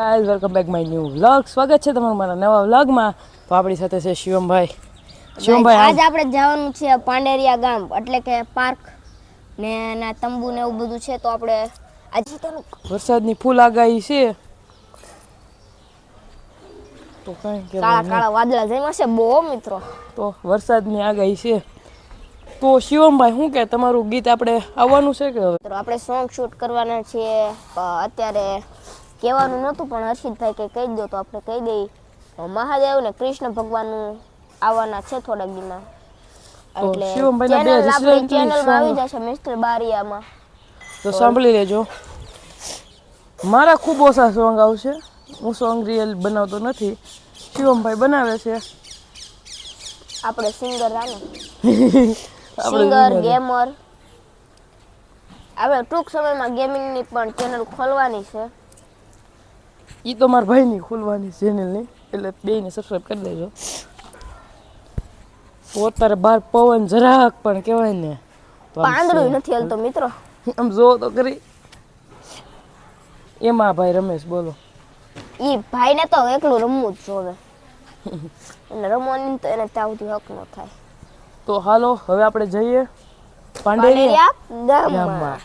Guys welcome back my new vlog સ્વાગત છે તમારું મારા નવા વ્લોગમાં તો આપણી સાથે છે શિવમભાઈ. શિવમભાઈ આજ આપણે જવાનું છે પાંડેરિયા ગામ એટલે કે પાર્ક ને ના તંબુ ને એવું બધું છે તો આપણે આજે વરસાદની ફૂલ આગાહી છે. તો કાંઈ કાળા કાળા વાદળા જઈમાં છે બહુ મિત્રો. તો વરસાદની આગાહી છે. તો શિવમભાઈ શું કે તમારું ગીત આપણે આવવાનું છે કે હવે? આપણે સોંગ શૂટ કરવાના છીએ. અત્યારે કહેવાનું નહોતું પણ હર્ષિતભાઈ કે કહી દો તો આપણે કહી દઈએ. મહાદેવ ને કૃષ્ણ ભગવાનનું આવવાના છે થોડાક દિનમાં. એટલે ચેનલ આપણી ચેનલમાં આવી જશે મિસ્ટર બારિયામાં. તો સાંભળી લેજો. મારા ખૂબ ઓછા સોંગ આવશે. હું સોંગ રિયલ બનાવતો નથી. શિવમભાઈ બનાવે છે. આપણે સિંગર રાને સિંગર ગેમર આપણે ટૂંક સમયમાં ગેમિંગની પણ ચેનલ ખોલવાની છે. એ તો મારા ભાઈની ખોલવાની ચેનલની એટલે બેને સબસ્ક્રાઈબ કરી દેજો. અત્યારે બાર પવન જરાક પણ કહેવાય ને પાંદડું નથી હાલતો મિત્રો. આમ જો તો કરી એમાં ભાઈ રમેશ બોલો. એ ભાઈને તો એકલું રમવું જ જોવે. એને રમવાની તો એને ત્યાં સુધી હક ન થાય. તો હાલો હવે આપણે જઈએ પાંડેરિયા ગામમાં.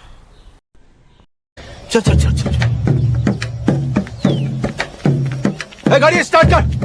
ચલ ચલ ચલ ચલ गाड़ी स्टार्ट कर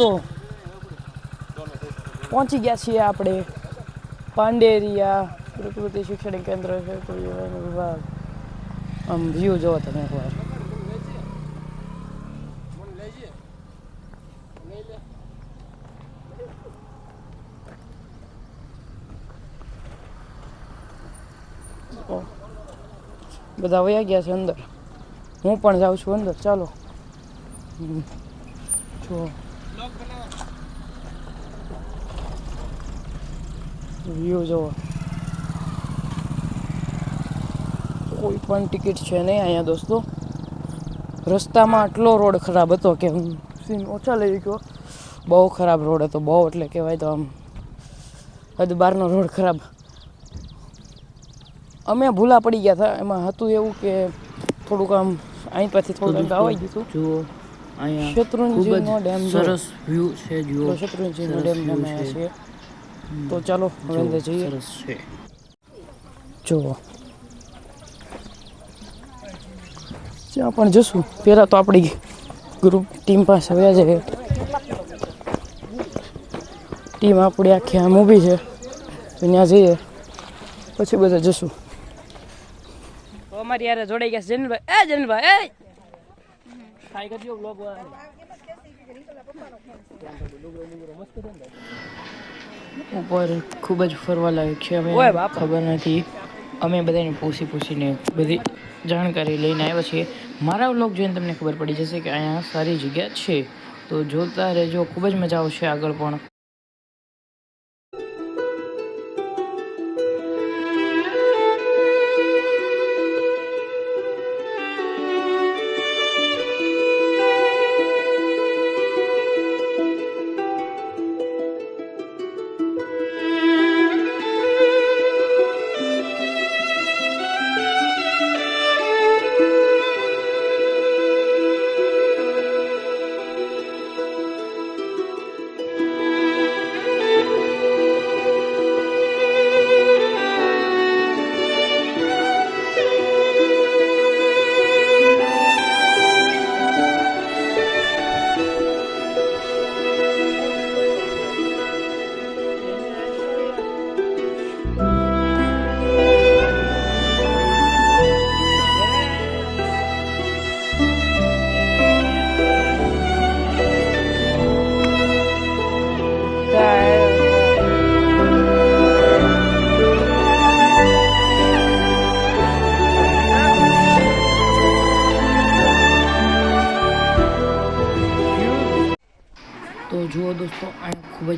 તો પહોંચી ગયા છીએ આપણે. પાંડેરિયા, પ્રકૃતિ શિક્ષણ કેન્દ્ર છે વિભાગ. આમ વ્યૂ જોવો તમે એકવાર. બધા વયા ગયા છે અંદર. હું પણ જાઉં છું અંદર. ચાલો. જો. વ્યૂ જોવો કોઈ પણ ટિકિટ છે નહીં અહીંયા દોસ્તો. રસ્તામાં આટલો રોડ ખરાબ હતો કે હું સીન ઓછા લઈ ગયો. બહુ ખરાબ રોડ હતો બહુ એટલે કહેવાય તો આમ હદ બહારનો રોડ ખરાબ. અમે ભૂલા પડી ગયા હતા એમાં હતું એવું કે થોડુંક આમ અહીં પાછી થોડુંક આવી ગયું જુઓ અહીંયા શત્રુંજીનો ડેમ સરસ વ્યૂ છે જુઓ. શત્રુંજીનો ડેમ અમે છે. છીએ. તો ચાલો હવે અંદર જઈએ. સરસ જુઓ. જ્યાં પણ જશું પહેલાં તો આપણી ગ્રુપ ટીમ પાસે વ્યા જઈએ. ટીમ આપણી આખી આમ ઊભી છે. તો ત્યાં જઈએ. પછી બધા જશું. તો અમારી યારે જોડાઈ ગયા છે જનભાઈ. એ જનભાઈ એ! ખાઈ કરજો બ્લોગ ઉપર ખૂબ જ ફરવા લાયક છે અમે ખબર નથી. અમે બધાને પૂછી પૂછીને બધી જાણકારી લઈને આવ્યા છીએ. મારા વ્લોગ જોઈને તમને ખબર પડી જશે કે અહીંયા સારી જગ્યા છે. તો જોતા રહેજો ખૂબ જ મજા આવશે આગળ પણ.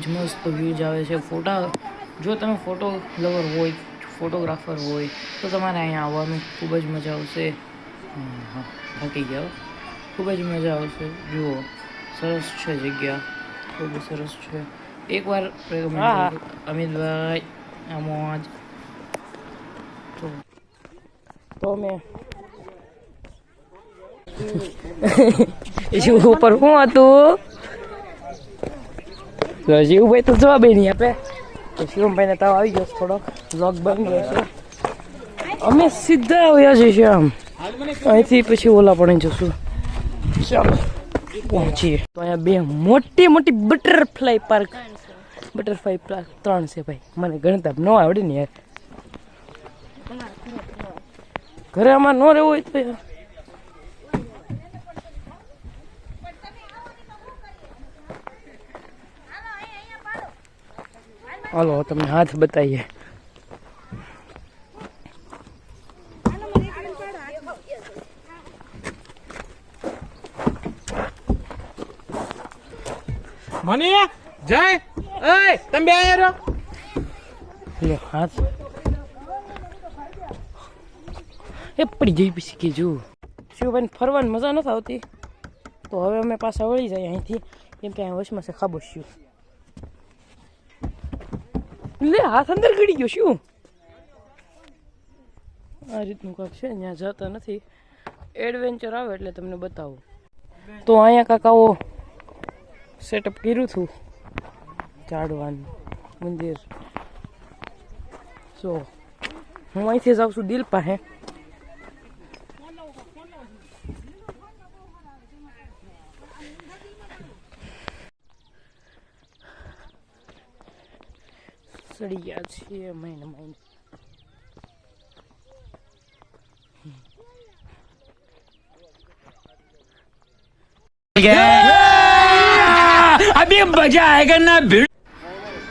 જ મસ્ત વ્યૂઝ આવે છે. ફોટા જો તમે ફોટો લવર હોય ફોટોગ્રાફર હોય તો તમારે અહીંયા આવવાનું ખૂબ જ મજા આવશે. હા થાકી ગયા ખૂબ જ મજા આવશે. જુઓ સરસ છે જગ્યા. ખૂબ સરસ છે. એકવાર અમિતભાઈ આમાં તો તો મેં ઉપર શું હતું? તો ભાઈ તો જવાબ નહીં આપે. તો શિવભાઈને તાવ આવી ગયો થોડોક. બ્લોગ બંધ છે. અમે સીધા આવ્યા છીએ શ્યામ. અહીંથી પછી ઓલા પણ જશું. ચાલો, પહોંચીએ. તો અહીંયા બે મોટી મોટી બટરફ્લાય પાર્ક બટરફ્લાય પાર્ક ત્રણ છે ભાઈ. મને ગણતા ન આવડે ને યાર. ઘરે આમાં ન રહેવું હોય તો યાર. હાલો તમને હાથ બતાવીએ. મની જય. એ તમે બે અહીંયા લે હાથ. એ પડી જઈ પછી કે જો. શિવભાઈ ફરવાની મજા નથી આવતી. તો હવે અમે પાછા વળી જાય અહીંથી. કેમ કે અહીં વચમાં છે ખાબોશ્યું. લે, હાથ અંદર ગળી ગયો, શું? આ રીતનું કાંક છે ત્યાં જતા નથી. એડવેન્ચર આવે એટલે તમને બતાવું. તો અહીંયા કાંક આવો સેટઅપ કર્યું હતું. ઝાડવાનું, મંદિર. સો હું અહીંથી જાઉં છું દિલ પાસે સડી ગયા છીએ મહિને મહિને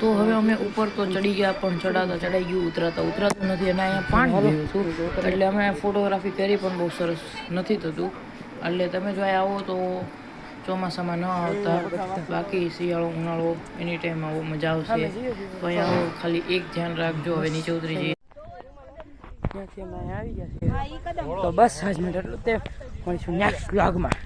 તો હવે અમે ઉપર તો ચડી ગયા પણ ચડાતા ચડાઈ ગયું ઉતરાતા ઉતરાતું નથી અને અહીંયા પાણી ગયું હતું. એટલે અમે ફોટોગ્રાફી કરી પણ બહુ સરસ નથી થતું. એટલે તમે જો આવો તો ચોમાસામાં ન આવતા. બાકી શિયાળો, ઉનાળો, એની ટાઈમ આવો મજા આવશે. તો અહીંયા ખાલી એક ધ્યાન રાખજો. હવે નીચે ઉતરી જઈએ. તો બસ, આજ મિનિટ એટલું તે. મળીશું નેક્સ્ટ વ્લોગમાં